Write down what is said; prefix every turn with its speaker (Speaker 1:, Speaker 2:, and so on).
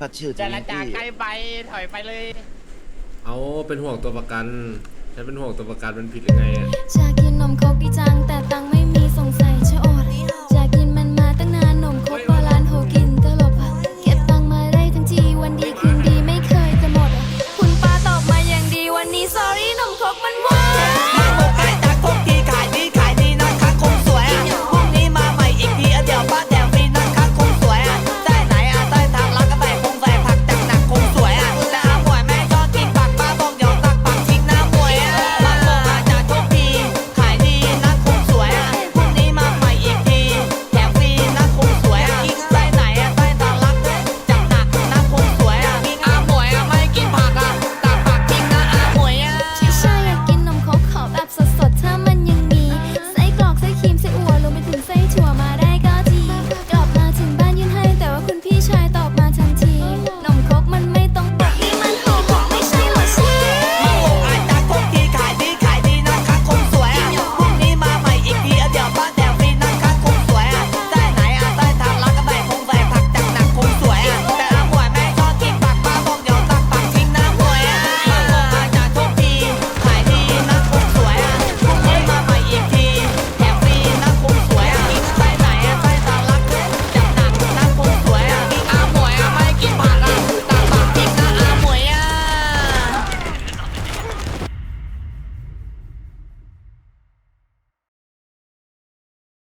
Speaker 1: พัดชื่อ
Speaker 2: จ
Speaker 1: ที
Speaker 2: ร
Speaker 1: น
Speaker 2: จาใกล้ไปถอยไปเลย
Speaker 3: เอาเป็นห่วงตัวประกันฉันเป็นห่วงตัวประกันมันผิดยังไงอะ
Speaker 4: ชากินนมคกดีจังแต่ตังค์